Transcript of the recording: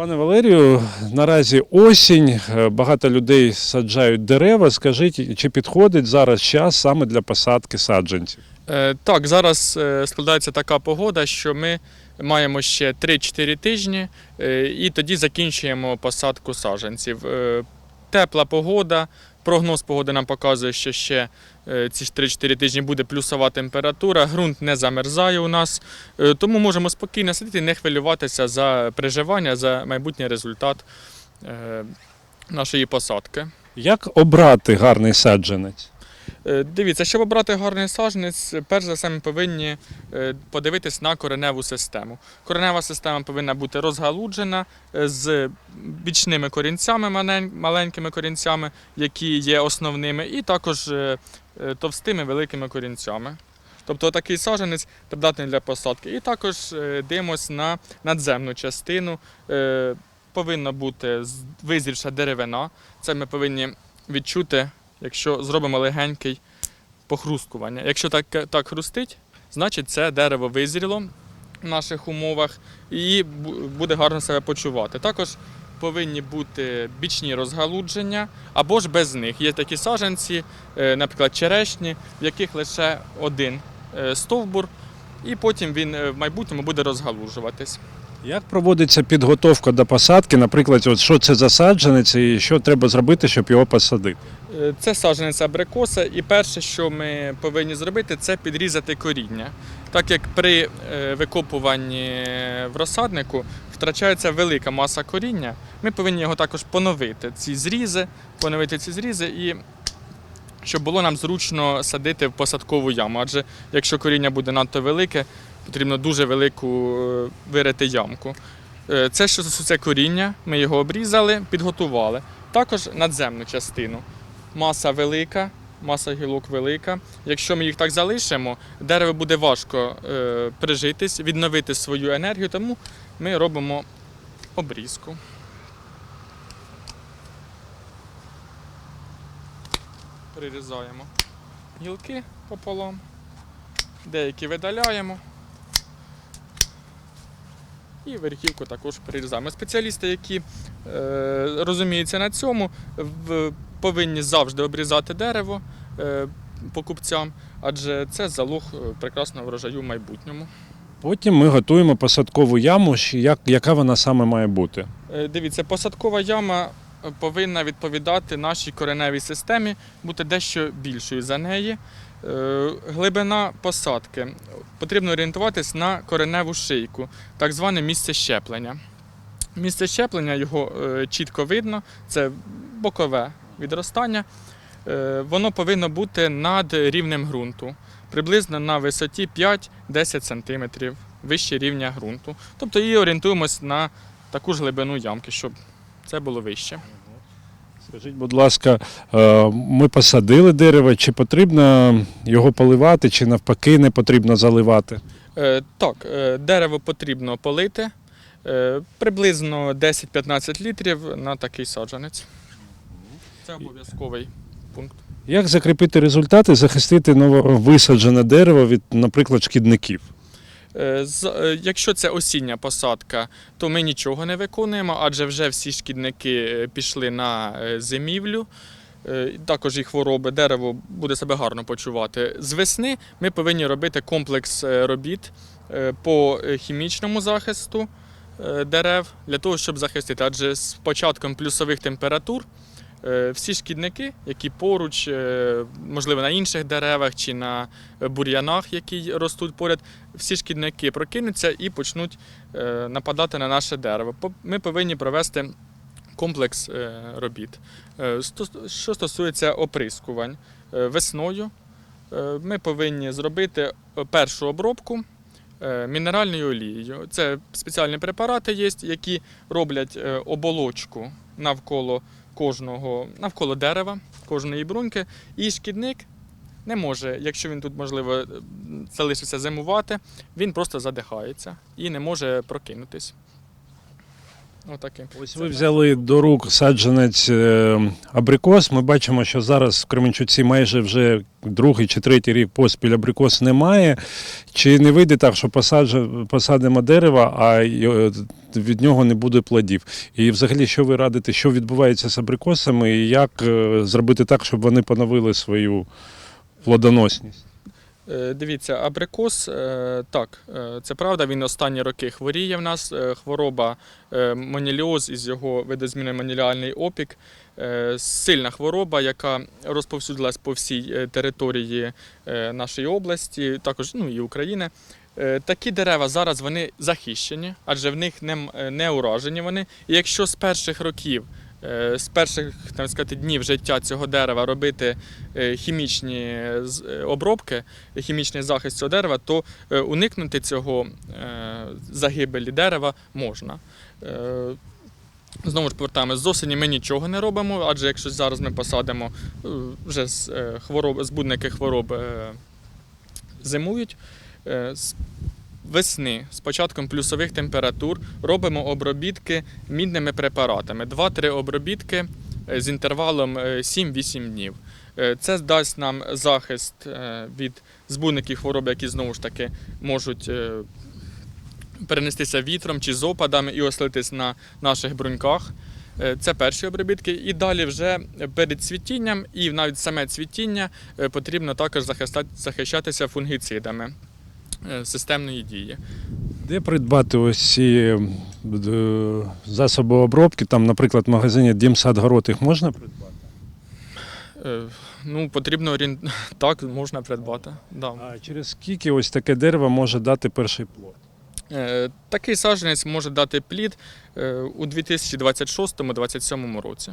Пане Валерію, наразі осінь, е, багато людей саджають дерева. Скажіть, чи підходить зараз час саме для посадки саджанців? Е, Так, зараз е, складається така погода, що ми маємо ще 3-4 тижні і тоді закінчуємо посадку саджанців. Тепла погода, прогноз погоди нам показує, що ще е, ці 3-4 тижні буде плюсова температура, ґрунт не замерзає у нас, е, тому можемо спокійно сидіти не хвилюватися за переживання, за майбутній результат е, нашої посадки. Як обрати гарний саджанець? Е, Дивіться, щоб обрати гарний саджанець, перш за все ми повинні е, подивитись на кореневу систему. Коренева система повинна бути розгалуджена е, з бічними корінцями, маленькими корінцями, які є основними, і також товстими великими корінцями. Тобто такий саджанець придатний для посадки. І також дивимось на надземну частину. Повинна бути визрівша деревина. Це ми повинні відчути якщо зробимо легенький похрускування. Якщо так, так хрустить, значить це дерево визріло в наших умовах і буде гарно себе почувати. Також повинні бути бічні розгалудження або ж без них. Є такі саджанці, е, наприклад, черешні, в яких лише один е, стовбур, і потім він е, в майбутньому буде розгалуджуватись. Як проводиться підготовка до посадки? Наприклад, от що це за саджанець і що треба зробити, щоб його посадити? Е, Це саджанець абрикоса, і перше, що ми повинні зробити, це підрізати коріння. Так як при е, викопуванні в розсаднику втрачається велика маса коріння, ми повинні його також поновити. Ці зрізи, поновити ці зрізи і щоб було нам зручно садити в посадкову яму. Адже якщо коріння буде надто велике, потрібно дуже велику е, вирити ямку. Е, Це що стосується коріння, ми його обрізали, підготували. Також надземну частину. Маса велика, маса гілок велика. Якщо ми їх так залишимо, дерево буде важко е, прижитись, відновити свою енергію, тому ми робимо обрізку. Прирізаємо гілки пополам, деякі видаляємо. І верхівку також прирізаємо. Спеціалісти, які е, розуміються на цьому, в, повинні завжди обрізати дерево е, покупцям, адже це залог е, прекрасного врожаю в майбутньому. Потім ми готуємо посадкову яму. Як, яка вона саме має бути? Е, Дивіться, посадкова яма е, повинна відповідати нашій кореневій системі, бути дещо більшою за неї. Е, Глибина посадки. Потрібно орієнтуватись на кореневу шийку, так зване місце щеплення. Місце щеплення його е, чітко видно, це бокове відростання. Е, Воно повинно бути над рівнем ґрунту, приблизно на висоті 5-10 см вище рівня ґрунту. Тобто і орієнтуємось на таку ж глибину ямки, щоб це було вище. Скажіть, будь ласка, е, ми посадили дерево, чи потрібно його поливати, чи навпаки не потрібно заливати? Е, так, е, дерево потрібно полити приблизно 10-15 літрів на такий саджанець. Це обов'язковий пункт. Як закріпити результати, захистити нововисаджене дерево від, наприклад, шкідників? Е, е, Якщо це осіння посадка, то ми нічого не виконуємо, адже вже всі шкідники е, пішли на зимівлю. Також і хвороби, дерево буде себе гарно почувати. З весни ми повинні робити комплекс робіт по хімічному захисту дерев для того, щоб захистити. Адже з початком плюсових температур всі шкідники, які поруч, е, можливо, на інших деревах чи на е, бур'янах, які ростуть поряд, всі шкідники прокинуться і почнуть е, нападати на наше дерево. Ми повинні провести комплекс е, робіт. Е, Що стосується оприскувань, е, весною е, ми повинні зробити е, першу обробку е, мінеральною олією. Це спеціальні препарати є, які роблять е, оболочку навколо кожного, навколо дерева, кожної бруньки, і шкідник не може, якщо він тут, можливо, залишився зимувати, він просто задихається і не може прокинутись. Отаким. Ось ви взяли до рук саджанець е, абрикос. Ми бачимо, що зараз в Кременчуці майже вже другий чи третій рік поспіль абрикос немає. Чи не вийде так, що посадимо дерево, а е, від нього не буде плодів. І взагалі, що ви радите, що відбувається з абрикосами, і як е, зробити так, щоб вони поновили свою плодоносність? Е, Дивіться, абрикос, е, так, е, це правда, він останні роки хворіє в нас. Хвороба моніліоз із його видозміною моніліальний опік. Сильна хвороба, яка розповсюдилась по всій території нашої області, також ну, і України. Такі дерева зараз вони захищені, адже в них не, не уражені вони. І якщо з перших років, з перших так сказати, днів життя цього дерева робити е, хімічні е, обробки, хімічний захист цього дерева, то е, уникнути цього е, загибелі дерева можна. Е, Знову ж повертаємось, з осені ми нічого не робимо, адже якщо зараз ми посадимо е, вже з е, хвороб, збудники хвороб е, зимують. Е, весни з початком плюсових температур робимо обробітки мідними препаратами. 2-3 обробітки е, з інтервалом е, 7-8 днів. Е, Це дасть нам захист е, від збудників хвороб, які знову ж таки можуть е, перенестися вітром чи з опадами і оселитись на наших бруньках. Е, Це перші обробітки. І далі вже перед цвітінням, і навіть саме цвітіння е, потрібно також захищатися фунгіцидами е, системної дії. Де придбати ось ці е, засоби обробки? Там, наприклад, в магазині Дімсадгород їх можна придбати? Е, Ну, потрібно орієн... так, можна придбати. Да. А через скільки ось таке дерево може дати перший плод? Е, Такий саджанець може дати плід е, у 2026-2027 році.